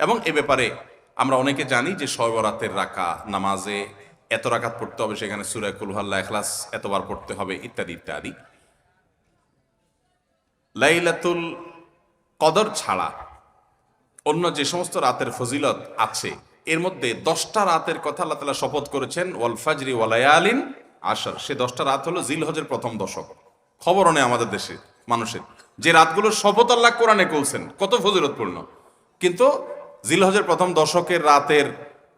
এবং এ ব্যাপারে আমরা অনেকে জানি যে শয়বরাতের রাকা নামাজে এত রাকাত পড়তে হবে সেখানে সুরায় কুলহাল্লা এখলাস এতবার পড়তে হবে, ইত্যাদি ইত্যাদি। লাইলাতুল কদর ছাড়া অন্য যে সমস্ত রাতের ফজিলত আছে, এর মধ্যে দশটা রাতের কথা আল্লাহ তালা শপথ করেছেন, ওয়াল ফাজরি ওয়ালায়ালিন আসর সে দশটা রাত হলো জিলহজের প্রথম দশক। খবর নেই আমাদের দেশে, মানুষের। যে রাতগুলো শপথ আল্লাহ কোরআনে কলছেন কত ফজিলতপূর্ণ। কিন্তু জিলহজের প্রথম দশকের রাতের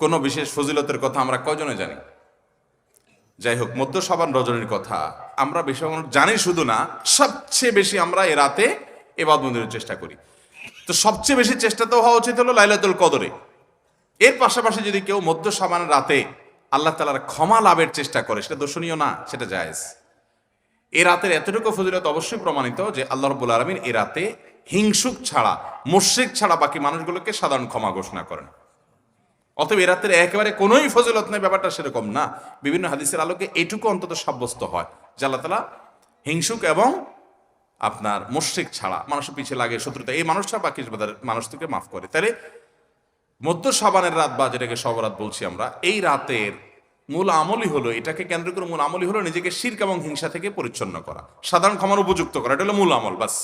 কোনো বিশেষ ফজিলতের কথা আমরা কয়জনে জানি? যাই হোক মধ্য সাবান রজনীর কথা আমরা বেশি জানি শুধু না, সবচেয়ে বেশি আমরা এ রাতে এবাদ মন্দিরের চেষ্টা করি। তো সবচেয়ে বেশি চেষ্টা তো হওয়া উচিত হলো লাইলাতুল কদরে। এর পাশাপাশি যদি কেউ মধ্য সাবান রাতে আল্লাহ তালার ক্ষমা লাভের চেষ্টা করে, সেটা দর্শনীয় না, সেটা জায়েজ। এ রাতের এতটুকু ফজিলত অবশ্যই প্রমাণিত যে আল্লাহ রব্বুল আলমিন এ রাতে হিংসুক ছাড়া, মুশ্রিক ছাড়া বাকি মানুষগুলোকে সাধারণ ক্ষমা ঘোষণা করেন। অতএব এ রাতের একেবারে কোনোই ফজিলত নেই, ব্যাপারটা সেরকম না। বিভিন্ন হাদিসের আলোকে এটুকু অন্তত সাব্যস্ত হয় আল্লাহ তালা হিংসুক এবং আপনার মুশ্রিক ছাড়া, মানুষের পিছিয়ে লাগে শত্রুতা। এই মানুষটা বাকি মানুষ থেকে মাফ করে। তাহলে মধ্য সাবানের রাত বা যেটাকে সবরাত বলছি আমরা, এই রাতের মূল আমলই হলো, এটাকে কেন্দ্র করে মূল আমলই হলো নিজেকে শির্ক এবং হিংসা থেকে পরিচ্ছন্ন করা, সাধারণ ক্ষমার উপযুক্ত করা। এটা হলো মূল আমল, বাস।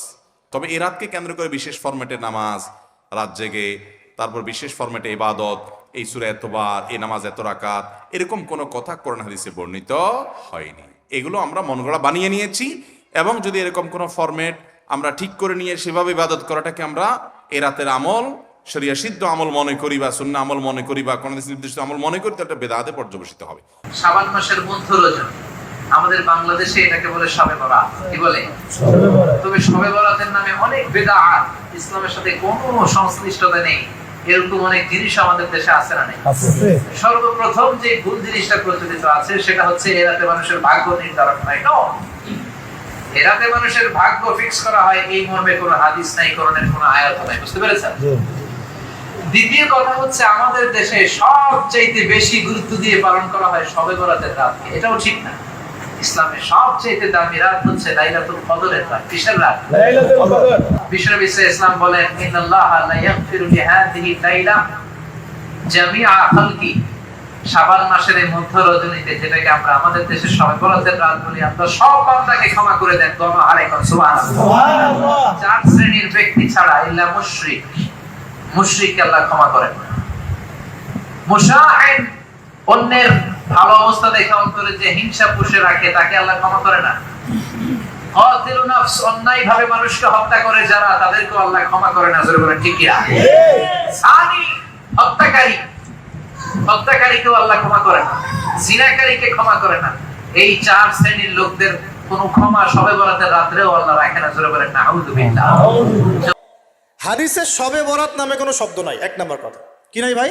তবে এই রাতকে কেন্দ্র করে বিশেষ ফরম্যাটে নামাজ, রাত জেগে, তারপর বিশেষ ফরম্যাটে ইবাদত, এই সুরে এতবার, এই নামাজ এত রাকাত, এরকম কোনো কথা কোরআন হাদিসে বর্ণিত হয়নি। এগুলো আমরা মন গড়া বানিয়ে নিয়েছি এবং যদি এরকম কোনো ফরম্যাট আমরা ঠিক করে নিয়ে সেভাবে ইবাদত করাটাকে আমরা এ রাতের আমল, শরিয়া সিদ্ধ আমল মনে করি বা শূন্য আমল মনে করি বা কোনো নির্দিষ্ট আমল মনে করি তো একটা বেদাতে পর্যবেসিত হবে। শাবান মাসের মধ্য রজনী আমাদের বাংলাদেশে এটাকে বলে সবে বরাত। কি বলে? তবে সবে বরাতের নামে অনেক বেদাত ইসলামের সাথে কোনো সংশ্লিষ্টতা নেই। এরকম অনেক জিনিস আমাদের দেশে আছে না নেই? সর্বপ্রথম যে ভুল জিনিসটা প্রচলিত আছে সেটা হচ্ছে এরাতে মানুষের ভাগ্য নির্ধারণ হয় ন এরাতে মানুষের ভাগ্য ফিক্স করা হয় এই মর্মে কোনো হাদিস নাই করণের কোনো আয়াত নাই বুঝতে পেরেছেন? দ্বিতীয় কথা হচ্ছে আমাদের দেশে সবচাইতে বেশি গুরুত্ব দিয়ে পালন করা হয় সবে বরাতের রাতকে। এটাও ঠিক না। ইসলামের সবচাইতে দামি রাত হচ্ছে লাইলাতুল কদরের রাত কিসের রাত? বিশ্বনবী ইসলাম বলেন ইন্নাল্লাহ লা ইয়াগফিরু লিহাদিহি লাইলা জামিআ খালকি। শাবান মাসের এই মধ্য রজনীতে যেটাকে আমরা আমাদের দেশে সবে বরাতের রাত বলি আমরা সব বান্দাকে ক্ষমা করে দেন দমা হারে কর সুবহানাল্লাহ। চার শ্রেণির ব্যক্তি ছাড়া ইল্লা মুশরিক মুশরিককে আল্লাহ ক্ষমা করেন। না মুশাহিন অন্যের ভালো অবস্থা দেখে অন্তরে যে হিংসা পুষে রাখে, তাকে আল্লাহ ক্ষমা করে না। এই চার শ্রেণির লোকদের কোন ক্ষমা সবে বরাতের রাত্রেও আল্লাহ রাখে না, জোরে বলেন না আউযুবিল্লাহ হাদিসে সবে বরাত নামে কোনো শব্দ নাই, এক নম্বর কথা। কি নাই ভাই?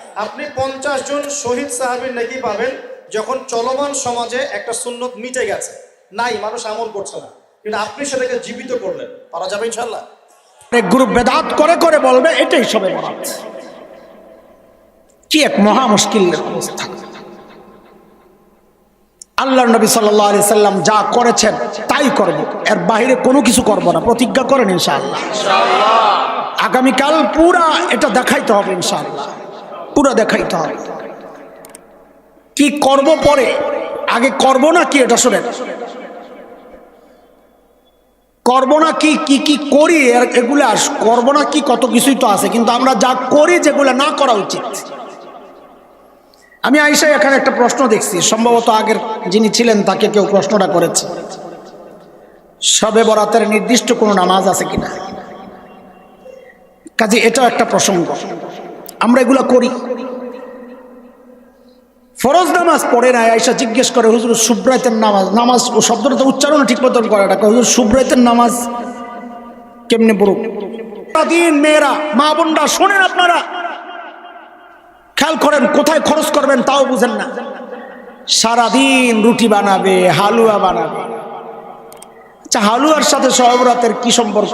আপনি পঞ্চাশ জন শহীদ সাহাবির নেকি পাবেন যখন চলমান সমাজে একটা সুন্নত মিটে গেছে। নাই মানুষ আমল করছে না। কিন্তু আপনি সেটাকে জীবিত করলেন। পারা যাবে ইনশাল্লাহ এক গ্রুপ বেদাত করে করে বলবে এটাই সবে কি এক মহা মুশকিল অবস্থা। আল্লাহ নবী সাল্লাহ আলি সাল্লাম যা করেছেন তাই করব। এর বাইরে কোনো কিছু করব না। প্রতিজ্ঞা করেন ইনশাআল্লাহ। আগামীকাল পুরা এটা দেখাইতে হবে ইনশাআল্লাহ। পুরা দেখাইতে হবে কি করব পরে? আগে করব না কি এটা শোনেন। করব না কি কি কি করি এগুলা করব না কি কত কিছুই তো আছে, কিন্তু আমরা যা করি যেগুলো না করা উচিত। আমি আইসাই এখানে একটা প্রশ্ন দেখছি, সম্ভবত আগের যিনি ছিলেন তাকে কেউ প্রশ্নটা করেছে। সবে বরাতের নির্দিষ্ট কোনো নামাজ আছে কিনা? কাজে এটাও একটা প্রসঙ্গ। আমরা এগুলা করি। ফরজ নামাজ পড়ে না আয়সা জিজ্ঞেস করে, হুজুর, সুব্রাইতের নামাজ নামাজ ও শব্দটা উচ্চারণ ঠিক মতন করে এটা হুজুর, সুব্রাইতের নামাজ কেমনে পড়ুক? দিন মেয়েরা, মা বোনরা, শোনেন আপনারা। খেয়াল করেন, কোথায় খরচ করবেন তাও বুঝেন না। সারাদিন রুটি বানাবে, হালুয়া বানাবে। আচ্ছা হালুয়ার সাথে সহবরাতের কি সম্পর্ক?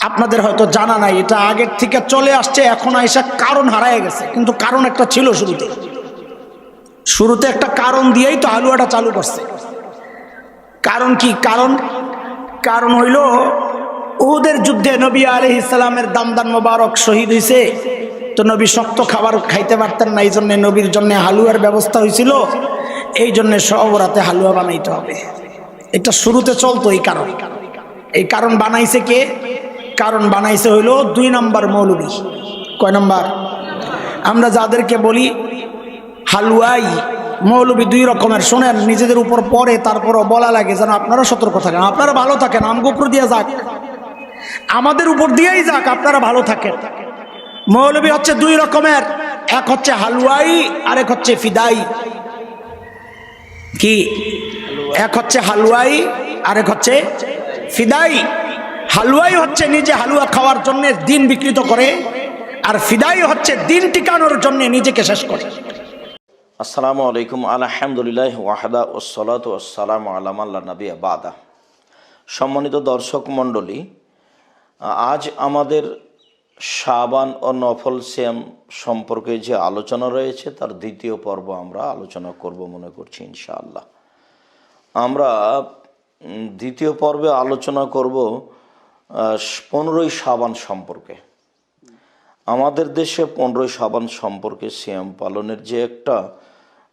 আপনাদের হয়তো জানা নাই, এটা আগের থেকে চলে আসছে, এখন আইসা কারণ হারায় গেছে। কিন্তু কারণ একটা ছিল শুরুতে। শুরুতে একটা কারণ দিয়েই তো হালুয়াটা চালু করছে। কারণ কি? কারণ কারণ হইল ওদের যুদ্ধে নবী আলি ইসলামের দামদান মোবারক শহীদ হয়েছে তো নবী শক্ত খাবার খাইতে পারতেন না এই জন্য নবীর জন্য হালুয়ার ব্যবস্থা হয়েছিল এই জন্য সব রাতে হালুয়া বানাইতে হবে। এটা শুরুতে চলতো এই কারণ। এই কারণ বানাইছে কে? কারণ বানাইছে হইল দুই নম্বর মৌলবী। কয় নম্বর? আমরা যাদেরকে বলি হালুয়াই, মৌলবী দুই রকমের। শোনেন, নিজেদের উপর পরে তারপরও বলা লাগে যেন আপনারা সতর্ক থাকেন। আপনারা ভালো থাকেন আমগো উপর দিয়ে যাক। আমাদের উপর দিয়েই যাক, আপনারা ভালো থাকেন। মৌলবী হচ্ছে দুই রকমের। এক হচ্ছে হালুয়াই, আরেক হচ্ছে ফিদাই। কি? এক হচ্ছে হালুয়াই, আরেক হচ্ছে ফিদাই। হালুয়াই হচ্ছে নিজে হালুয়া খাওয়ার জন্য দিন বিকৃত করে, আর ফিদাই হচ্ছে দিন টিকানোর জন্য নিজেকে শেষ করে। আসসালামু আলাইকুম, আলহামদুলিল্লাহ, ওয়াহাদা ওসলাত ওসালাম আলাম আল্লাহ নবী আবাদা সম্মানিত দর্শক মণ্ডলী, আজ আমাদের শাবান ও নফল শ্যাম সম্পর্কে যে আলোচনা রয়েছে, তার দ্বিতীয় পর্ব আমরা আলোচনা করব মনে করছি ইনশাআল্লাহ। আমরা দ্বিতীয় পর্বে আলোচনা করব পনেরোই সাবান সম্পর্কে। আমাদের দেশে পনেরোই সাবান সম্পর্কে সিএম পালনের যে একটা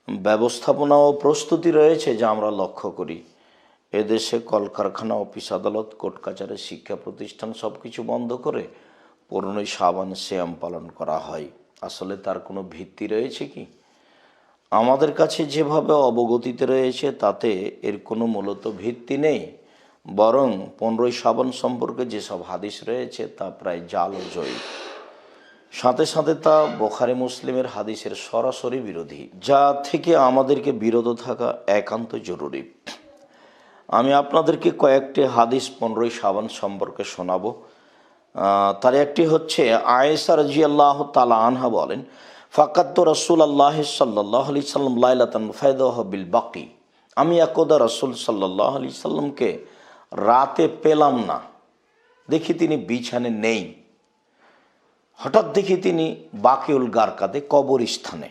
ব্যবস্থাপনা ও প্রস্তুতি রয়েছে যা আমরা লক্ষ্য করি। এদেশে কলকারখানা, অফিস আদালত, কোর্ট কাচারি, শিক্ষা প্রতিষ্ঠান সব কিছু বন্ধ করে পনেরোই সাবান সিএম পালন করা হয়। আসলে তার কোনো ভিত্তি রয়েছে কি? আমাদের কাছে যেভাবে অবগতিতে রয়েছে, তাতে এর কোনো মূলত ভিত্তি নেই। বরং পনেরোই সাবান সম্পর্কে যেসব হাদিস রয়েছে তা প্রায় জাল জয়ী। সাথে সাথে তা বোখারি মুসলিমের হাদিসের সরাসরি বিরোধী, যা থেকে আমাদেরকে বিরত থাকা একান্ত জরুরি। আমি আপনাদেরকে কয়েকটি হাদিস পনেরোই সাবান সম্পর্কে শোনাব। তার একটি হচ্ছে আয়েসা রাজি আল্লাহ তালা আনহা বলেন ফাকাত্ত রসুল আল্লাহ সাল্লাহ আলি সাল্লাম লাইলাতান ফায়দাহ বিল বাকি। আমি একদা রসুল সাল্লাহ আলি সাল্লামকে রাতে পেলাম না। দেখি তিনি বিছানে নেই। হঠাৎ দেখি তিনি বাকিউল গারকাতে কবরস্থানে।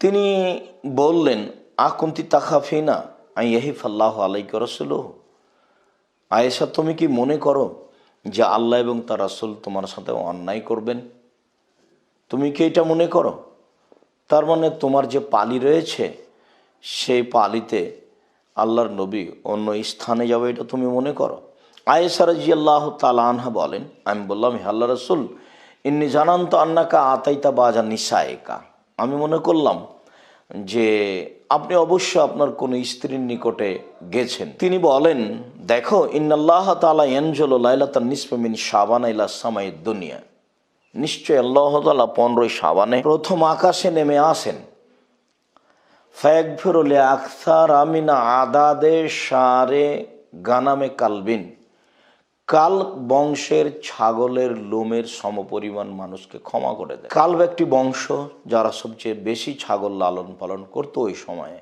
তিনি বললেন, আকুন্তি তাকাফিনা আই ইয়াহিফ আল্লাহ আলাইক রসুল আয়েশা, তুমি কি মনে করো যে আল্লাহ এবং তার রাসুল তোমার সাথে অন্যায় করবেন? তুমি কি এটা মনে করো? তার মানে তোমার যে পালি রয়েছে, সেই পালিতে আল্লাহর নবী অন্য স্থানে যাবে, এটা তুমি মনে করো। আয়েসার জি আল্লাহ তালানহা বলেন, আমি বললাম, হে আল্লাহ রসুল, ইন্নি জানান তো আন্নাকা আতাইতা বাজা নিশায়েকা আমি মনে করলাম যে আপনি অবশ্য আপনার কোনো স্ত্রীর নিকটে গেছেন। তিনি বলেন, দেখো, ইন্নাল্লাহ তালা এনজল লাইলাতান নিসফেমিন সাবান ইলা সামাই দুনিয়া। নিশ্চয় আল্লাহ তালা পনেরোই সাবানে প্রথম আকাশে নেমে আসেন। ফ্যাকফিরুলে আখতার আমিনা আদাদে সারে গানামে কালবিন। কাল বংশের ছাগলের লোমের সমপরিমাণ মানুষকে ক্ষমা করে দেয়। কালব একটি বংশ যারা সবচেয়ে বেশি ছাগল লালন পালন করতো ওই সময়ে।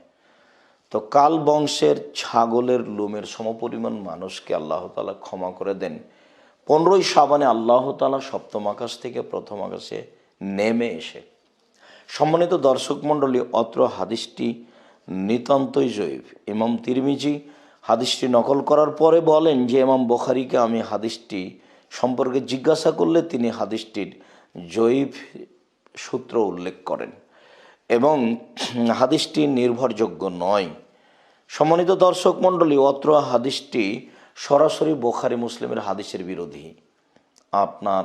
তো কাল বংশের ছাগলের লোমের সমপরিমাণ মানুষকে আল্লাহ তালা ক্ষমা করে দেন। পনেরোই সাবানে আল্লাহ তালা সপ্তম আকাশ থেকে প্রথম আকাশে নেমে এসে সম্মানিত দর্শক মণ্ডলী, অত্র হাদিসটি নিতান্তই জৈব ইমাম তিরমিজি হাদিসটি নকল করার পরে বলেন যে, ইমাম বখারিকে আমি হাদিসটি সম্পর্কে জিজ্ঞাসা করলে তিনি হাদিসটির জৈব সূত্র উল্লেখ করেন এবং হাদিসটি নির্ভরযোগ্য নয়। সম্মানিত দর্শক মণ্ডলী, অত্র হাদিসটি সরাসরি বোখারি মুসলিমের হাদিসের বিরোধী। আপনার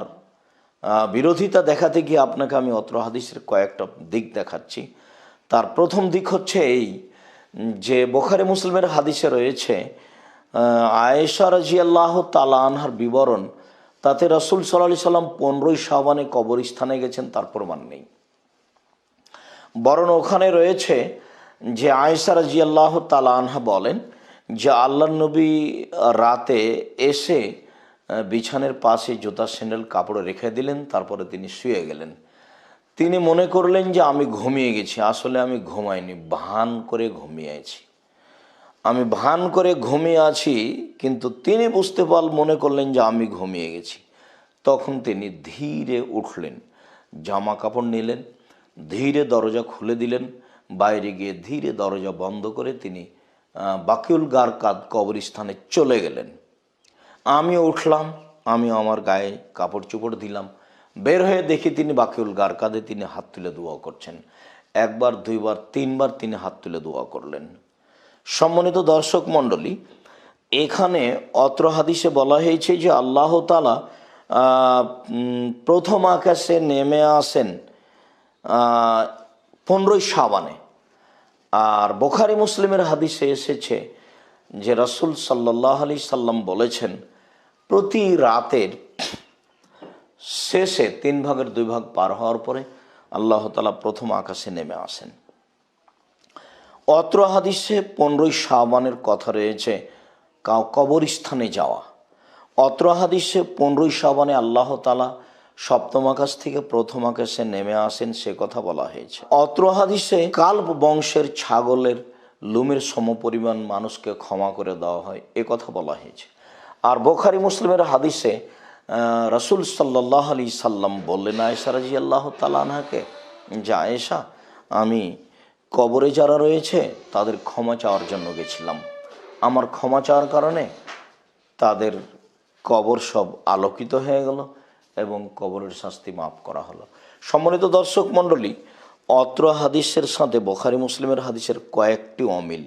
বিরোধিতা দেখাতে গিয়ে আপনাকে আমি অত্র হাদিসের কয়েকটা দিক দেখাচ্ছি। তার প্রথম দিক হচ্ছে এই, যে বোখারে মুসলিমের হাদিসে রয়েছে আয়েশা রাজি আল্লাহ তালা আনহার বিবরণ, তাতে রসুল সাল্লাহ সাল্লাম পনেরোই সাবানে কবরস্থানে গেছেন, তার প্রমাণ নেই। বরং ওখানে রয়েছে যে আয়েশা রাজি আল্লাহ তালা আনহা বলেন যে আল্লাহ নবী রাতে এসে বিছানের পাশে জুতা স্যান্ডেল কাপড়ে রেখে দিলেন, তারপরে তিনি শুয়ে গেলেন। তিনি মনে করলেন যে আমি ঘুমিয়ে গেছি, আসলে আমি ঘুমাইনি, ভান করে ঘুমিয়ে আছি। আমি ভান করে ঘুমিয়ে আছি, কিন্তু তিনি বুঝতে পার, মনে করলেন যে আমি ঘুমিয়ে গেছি। তখন তিনি ধীরে উঠলেন, জামা কাপড় নিলেন, ধীরে দরজা খুলে দিলেন, বাইরে গিয়ে ধীরে দরজা বন্ধ করে তিনি বাকিউল গার কাদ কবরস্থানে চলে গেলেন। আমিও উঠলাম, আমিও আমার গায়ে কাপড় চোপড় দিলাম। বের হয়ে দেখি তিনি বাকিউল গার কাঁধে তিনি হাত তুলে দোয়া করছেন। একবার, দুইবার, তিনবার তিনি হাত তুলে দোয়া করলেন। সম্মানিত দর্শক মণ্ডলী, এখানে অত্র হাদিসে বলা হয়েছে যে আল্লাহ তালা প্রথম আকাশে নেমে আসেন পনেরোই সাবানে আর বোখারি মুসলিমের হাদিসে এসেছে যে রাসূল সাল্লাহ আলি সাল্লাম বলেছেন, প্রতি রাতের শেষে তিন ভাগের দুই ভাগ পার হওয়ার পরে আল্লাহ তালা প্রথম আকাশে নেমে আসেন। অত্র হাদিসে পনেরোই শাবানের কথা রয়েছে, কাউ কবরস্থানে যাওয়া। অত্র হাদিসে পনেরোই শাবানে আল্লাহ তালা সপ্তম আকাশ থেকে প্রথম আকাশে নেমে আসেন, সে কথা বলা হয়েছে। অত্র হাদিসে কাল্প বংশের ছাগলের লুমের সমপরিমাণ মানুষকে ক্ষমা করে দেওয়া হয়, এ কথা বলা হয়েছে। আর বোখারি মুসলিমের হাদিসে রাসূল সাল্লাহ আলি সাল্লাম বললেন, আয়েশা রাজি আল্লাহ তালানহাকে যে আয়েশা, আমি কবরে যারা রয়েছে, তাদের ক্ষমা চাওয়ার জন্য গেছিলাম। আমার ক্ষমা চাওয়ার কারণে তাদের কবর সব আলোকিত হয়ে গেল এবং কবরের শাস্তি মাফ করা হলো। সম্মানিত দর্শক মণ্ডলী অত্র হাদিসের সাথে, বোখারি মুসলিমের হাদিসের কয়েকটি অমিল।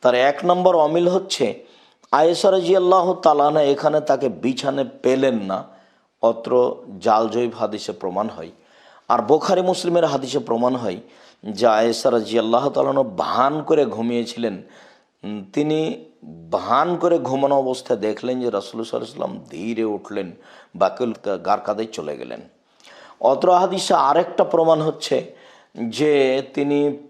তার এক নম্বর অমিল হচ্ছে আয়েসা রাজি আল্লাহ তালানা এখানে তাকে বিছানে পেলেন না। অত্র জাল জালজৈব হাদিসে প্রমাণ হয়। আর বোখারি মুসলিমের হাদিসে প্রমাণ হয় যে আয়েসা রাজি আল্লাহ তালানো ভান করে ঘুমিয়েছিলেন। তিনি ভান করে ঘুমানো অবস্থায় দেখলেন যে রাসুল সাল্লাম ধীরে উঠলেন বাকিল গার কাদে চলে গেলেন। অত্র হাদিসে আরেকটা প্রমাণ হচ্ছে যে তিনি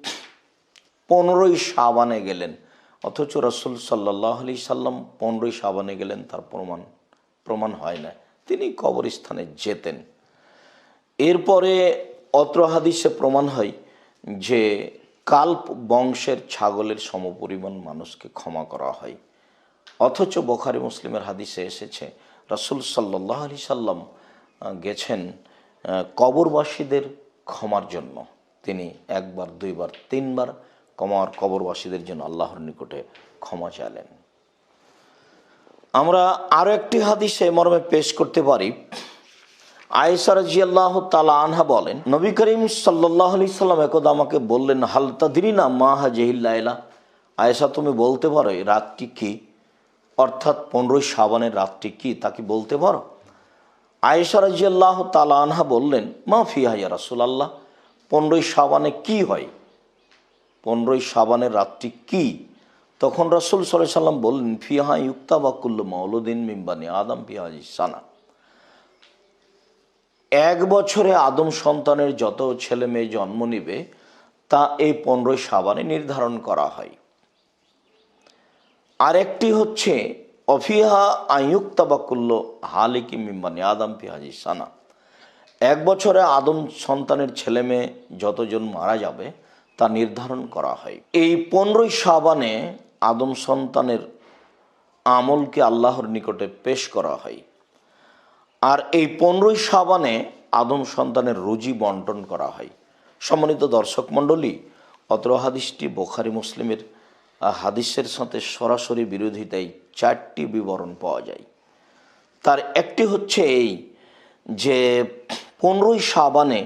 পনেরোই সাবানে গেলেন, অথচ রসুল সাল্লাহ আলি সাল্লাম পনেরোই সাবানে গেলেন, তার প্রমাণ প্রমাণ হয় না। তিনি কবরস্থানে যেতেন। এরপরে অত্র হাদিসে প্রমাণ হয় যে কাল্প বংশের ছাগলের সমপরিমাণ মানুষকে ক্ষমা করা হয়। অথচ বোখারি মুসলিমের হাদিসে এসেছে, রাসুল সাল্লাহ আলি সাল্লাম গেছেন কবরবাসীদের ক্ষমার জন্য। তিনি একবার, দুইবার, তিনবার কমার কবরবাসীদের জন্য আল্লাহর নিকটে ক্ষমা চাইলেন। আমরা আরও একটি হাদিসে মর্মে পেশ করতে পারি। আয়েসা রাজিয়াল্লাহ তালা আনহা বলেন, নবী করিম সাল্লাহ আলি সাল্লাম একদা আমাকে বললেন হালতা দিরি না মা হাজেহিল্লাইলা আয়েশা, তুমি বলতে পারো, এই রাতটি কি? অর্থাৎ পনেরোই সাবানের রাতটি কি? তা কি বলতে পারো? আয়েশা রাজিয়াল্লাহ তালা আনহা বললেন, মা ফিহা ইয়া রাসূলাল্লাহ? পনেরোই সাবানে কি হয়? পনেরোই সাবানের রাতটি কি? তখন রসুল সাল্লাহ সাল্লাম বললেন, ফিহা ইউক্তা বাকুল্ল মৌলুদ্দিন মিম্বানি আদম ফিহাজি সানা। এক বছরে আদম সন্তানের যত ছেলে মেয়ে জন্ম নিবে, তা এই পনেরোই সাবানে নির্ধারণ করা হয়। আরেকটি হচ্ছে, অফিহা আয়ুক্তাবাকুল্য হালিকি মিম্বানি আদম পিহাজি সানা। এক বছরে আদম সন্তানের ছেলে মেয়ে যতজন মারা যাবে, তা নির্ধারণ করা হয়। এই পনেরোই সাবানে আদম সন্তানের আমলকে আল্লাহর নিকটে পেশ করা হয়। আর এই পনেরোই সাবানে আদম সন্তানের রুজি বন্টন করা হয়। সম্মানিত দর্শক মণ্ডলী, অত্র হাদিসটি বোখারি মুসলিমের হাদিসের সাথে সরাসরি বিরোধিতায় চারটি বিবরণ পাওয়া যায়। তার একটি হচ্ছে এই যে পনেরোই সাবানে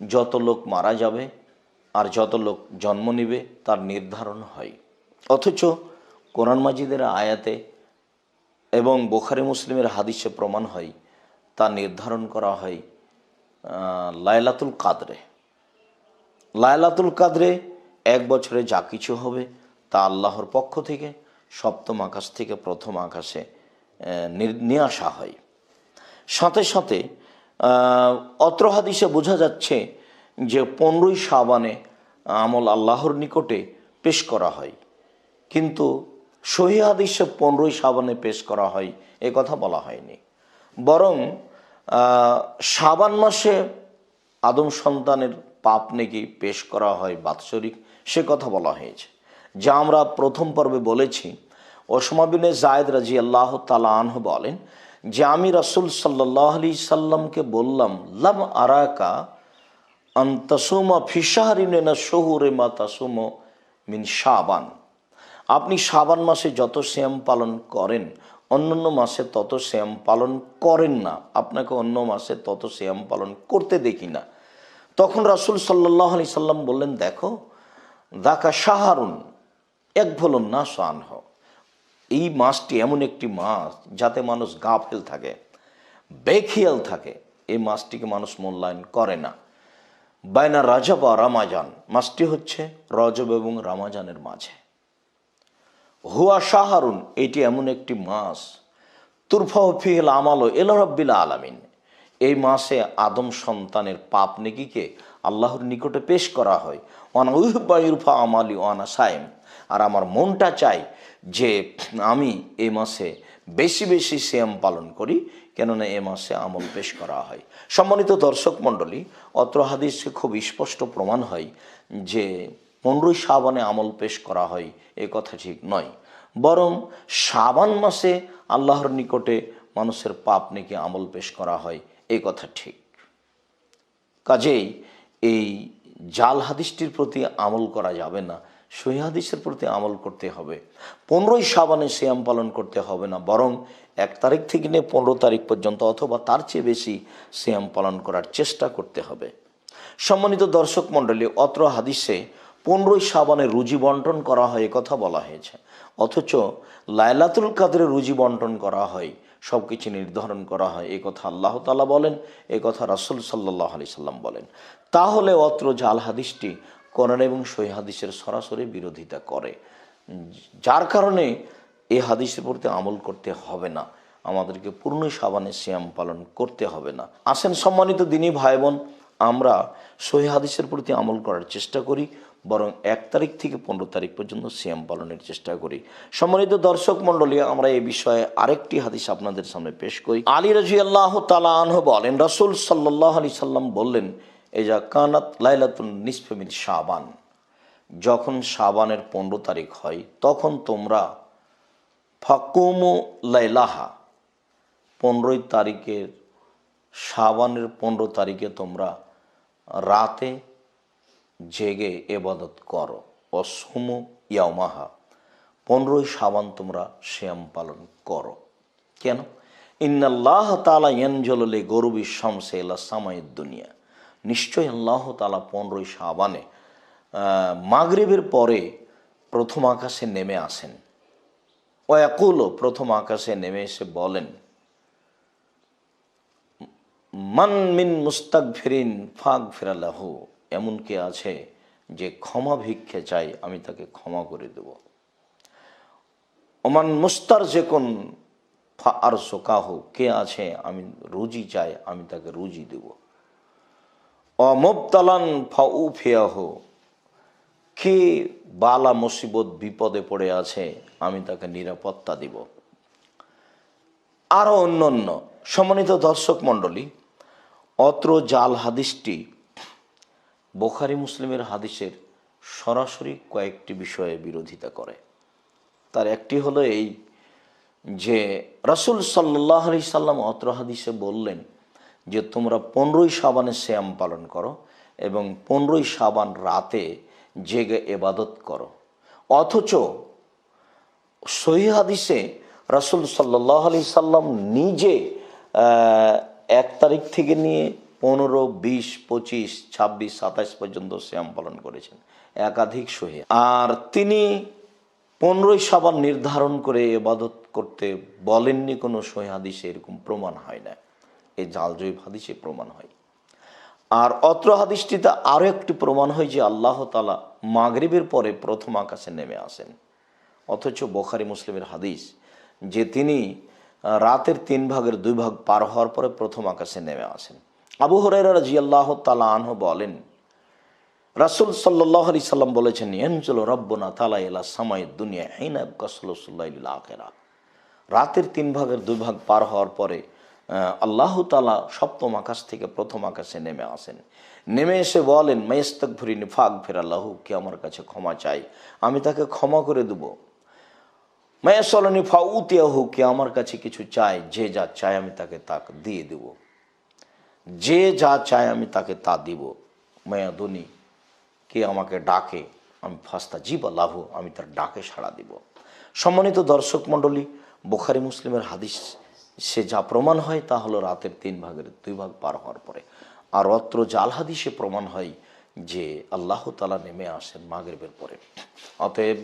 যত লোক মারা যাবে আর যত লোক জন্ম নিবে তার নির্ধারণ হয়। অথচ কোরআন মাজিদের আয়াতে এবং বোখারি মুসলিমের হাদিসে প্রমাণ হয়, তা নির্ধারণ করা হয় লায়লাতুল কাদরে। লায়লাতুল কাদরে এক বছরে যা কিছু হবে তা আল্লাহর পক্ষ থেকে সপ্তম আকাশ থেকে প্রথম আকাশে নিয়ে আসা হয়। সাথে সাথে অত্র হাদিসে বোঝা যাচ্ছে যে পনেরোই সাবানে আমল আল্লাহর নিকটে পেশ করা হয়। কিন্তু সহি হাদিসে পনেরোই সাবানে পেশ করা হয়, এ কথা বলা হয়নি। বরং সাবান মাসে আদম সন্তানের পাপ নাকি পেশ করা হয় বাৎসরিক, সে কথা বলা হয়েছে। যা আমরা প্রথম পর্বে বলেছি। ওসমা বিনে জায়দ রাজি আল্লাহ তালা আনহ বলেন যে আমি রাসুল সাল্লাহ আলি সাল্লামকে বললাম, লাম আরাকা আন্তাসুমা ফিসাহারিনে না শহুরে মা তাসুম মিন সাবান আপনি সাবান মাসে যত শ্যাম পালন করেন, অন্যান্য মাসে তত শ্যাম পালন করেন না। আপনাকে অন্য মাসে তত শ্যাম পালন করতে দেখি না। তখন রাসুল সাল্লাহ আলি সাল্লাম বললেন, দেখো দাকা সাহারুন এক ভলন না সানহ এই মাসটি এমন একটি মাস যাতে মানুষ গাফেল থাকে, বেখিয়াল থাকে। এই মাসটিকে মানুষ মূল্যায়ন করে না। বাইনা রাজব আর রামাজান মাসটি হচ্ছে রজব এবং রামাজানের মাঝে। হুয়া সাহারুন এটি এমন একটি মাস তুরফাহ ফিহিল আমালো এল আলামিন। এই মাসে আদম সন্তানের পাপ নেকিকে আল্লাহর নিকটে পেশ করা হয়। ওয়ানা ইরফা আমালি, ওয়ানা সাইম। আর আমার মনটা চাই যে আমি এই মাসে বেশি বেশি শ্যাম পালন করি, কেননা এ মাসে আমল পেশ করা হয়। সম্মানিত দর্শক মণ্ডলী, অত্র হাদিসে খুব স্পষ্ট প্রমাণ হয় যে পনেরোই সাবানে আমল পেশ করা হয়, এ কথা ঠিক নয়। বরং সাবান মাসে আল্লাহর নিকটে মানুষের পাপ নাকি আমল পেশ করা হয়, এ কথা ঠিক। কাজেই এই জাল হাদিসটির প্রতি আমল করা যাবে না সহি হাদিসের প্রতি আমল করতে হবে। পনেরোই সাবানে শ্যাম পালন করতে হবে না, বরং এক তারিখ থেকে নিয়ে পনেরো তারিখ পর্যন্ত অথবা তার চেয়ে বেশি শ্যাম পালন করার চেষ্টা করতে হবে। সম্মানিত দর্শক মণ্ডলী, অত্র হাদিসে পনেরোই সাবানে রুজি বন্টন করা হয় কথা বলা হয়েছে। অথচ লায়লাতুল কাদরে রুজি বন্টন করা হয় সব কিছু নির্ধারণ করা হয়, এ কথা আল্লাহ তালা বলেন, এ কথা রাসুল সাল্লাহ আলি সাল্লাম বলেন। তাহলে অত্র জাল হাদিসটি কোরআন এবং সহি হাদিসের সরাসরি বিরোধিতা করে। যার কারণে এই হাদিসের প্রতি আমল করতে হবে না। আমাদেরকে পূর্ণ সাবানে শ্যাম পালন করতে হবে না। আসেন সম্মানিত দিনী ভাই বোন আমরা সহি হাদিসের প্রতি আমল করার চেষ্টা করি, বরং এক তারিখ থেকে পনেরো তারিখ পর্যন্ত সিয়াম পালনের চেষ্টা করি। সম্মানিত দর্শক মণ্ডলী, আমরা এই বিষয়ে আরেকটি হাদিস আপনাদের সামনে পেশ করি। আলী রাজি আল্লাহ তালাহ বলেন, রসুল সাল্লাহ আলি সাল্লাম বললেন যা কানাত লাইলাতুল নিসফেমিন সাবান যখন সাবানের পনেরো তারিখ হয়, তখন তোমরা ফাকুমু লাইলাহা, পনেরোই তারিখের সাবানের পনেরো তারিখে তোমরা রাতে জেগে এবাদত করো। অসমু ইয়ামাহা পনেরোই সাবান তোমরা শ্যাম পালন করো। কেন? ইন্নাল্লাহ তালা ইয়ানজলে গরুবি শামসে এলা সামায়ের দুনিয়া। নিশ্চয় আল্লাহ তালা পনেরোই সাবানে মাগরিবের পরে প্রথম আকাশে নেমে আসেন। ওয়াকুলও প্রথম আকাশে নেমে এসে বলেন, মান মিন মুস্তাক ফিরিন ফাঁক ফেরালাহু এমন কে আছে যে ক্ষমা ভিক্ষে চাই আমি তাকে ক্ষমা করে দেব। ওমান মুস্তার যে কোন আর সোকাহ কে আছে আমি রুজি চাই, আমি তাকে রুজি দেব। অমবতালান ফা উ ফিয়াহ কে বালা মুসিবত বিপদে পড়ে আছে, আমি তাকে নিরাপত্তা দিব। আরও অন্য অন্য সম্মানিত দর্শক মণ্ডলী, অত্র জাল হাদিসটি বোখারি মুসলিমের হাদিসের সরাসরি কয়েকটি বিষয়ে বিরোধিতা করে। তার একটি হলো এই যে রাসুল সাল্লাহ আলি সাল্লাম অত্র হাদিসে বললেন যে তোমরা পনেরোই সাবানে শ্যাম পালন করো এবং পনেরোই সাবান রাতে জেগে এবাদত করো। অথচ সহি হাদিসে রাসুল সাল্লাহ আলি সাল্লাম নিজে এক তারিখ থেকে নিয়ে পনেরো, বিশ, পঁচিশ, ছাব্বিশ সাতাশ পর্যন্ত শ্যাম পালন করেছেন। একাধিক সহি। আর তিনি পনেরোই সাবান নির্ধারণ করে এবাদত করতে বলেননি কোনো সহি হাদিসে, এরকম প্রমাণ হয় না। এই জালজয়ীব হাদিসে প্রমাণ হয়। আর অত্র হাদিসটিতে আরও একটি প্রমাণ হয় যে আল্লাহ তালা মাগরিবের পরে প্রথম আকাশে নেমে আসেন। অথচ বোখারি মুসলিমের হাদিস যে তিনি রাতের তিন ভাগের দুই ভাগ পার হওয়ার পরে প্রথম আকাশে নেমে আসেন। আবু হরাইরা রাজি আল্লাহ তালা আনহ বলেন, রাসুল সাল্লাহ আলি সাল্লাম বলেছেন এনজল রব্বনা তালা এলা সামাই দুনিয়া হেনাব কসলসুল্লাহ আখেরা। রাতের তিন ভাগের দুই ভাগ পার হওয়ার পরে আল্লাহ তালা সপ্তম আকাশ থেকে প্রথম আকাশে নেমে আসেন। নেমে এসে বলেন মেস্তক ভরি নিফাক ফের আল্লাহ, কে আমার কাছে ক্ষমা চাই আমি তাকে ক্ষমা করে দেবো। মায়াসলনি ফাউতিয়াহু, কে আমার কাছে কিছু চায়, যে যা চায় আমি তাকে তা দিয়ে দেব। যে যা চায় আমি তাকে তা দিব। মায়াদুনি, কে আমাকে ডাকে, আমি ফাস্তা জীব লাভ আমি তার ডাকে সাড়া দিব। সম্মানিত দর্শক মণ্ডলী, বোখারি মুসলিমের হাদিস সে যা প্রমাণ হয় তা হলো রাতের তিন ভাগের দুই ভাগ পার হওয়ার পরে। আর অত্র জাল হাদিসে প্রমাণ হয় যে আল্লাহ তালা নেমে আসেন মাগরিবের পরে। অতএব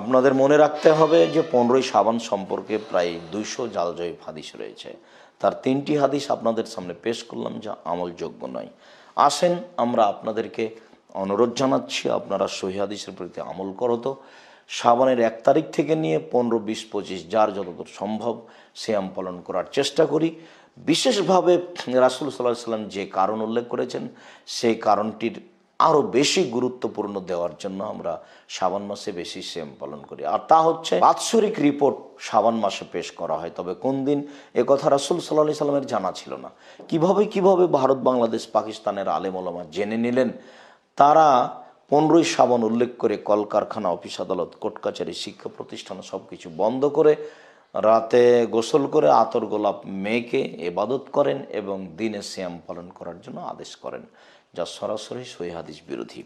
আপনাদের মনে রাখতে হবে যে পনেরোই সাবান সম্পর্কে প্রায় দুইশো জালজয়ীব হাদিস রয়েছে। তার তিনটি হাদিস আপনাদের সামনে পেশ করলাম যা আমলযোগ্য নয়। আসেন আমরা আপনাদেরকে অনুরোধ জানাচ্ছি, আপনারা সহি হাদিসের প্রতি আমল করো সাবানের এক তারিখ থেকে নিয়ে পনেরো, বিশ, পঁচিশ, যার যতদূর সম্ভব শ্যাম পালন করার চেষ্টা করি। বিশেষভাবে রাসুল সাল্লাহ সাল্লাম যে কারণ উল্লেখ করেছেন, সেই কারণটির আরও বেশি গুরুত্বপূর্ণ দেওয়ার জন্য আমরা শ্রাবণ মাসে বেশি শ্যাম পালন করি। আর তা হচ্ছে বাৎসরিক রিপোর্ট শ্রাবণ মাসে পেশ করা হয়। তবে কোন দিন এ কথা রাসুল সাল্লাহ সাল্লামের জানা ছিল না। কীভাবে কীভাবে ভারত, বাংলাদেশ, পাকিস্তানের আলেম ওলামা জেনে নিলেন, তারা পনেরোই শ্রাবণ উল্লেখ করে কলকারখানা, অফিস আদালত, কোর্ট কাছারি শিক্ষা প্রতিষ্ঠান সব কিছু বন্ধ করে রাতে গোসল করে আতর গোলাপ মেয়েকে এবাদত করেন এবং দিনে শ্যাম পালন করার জন্য আদেশ করেন, যা সরাসরি সৈহাদিস বিরোধী।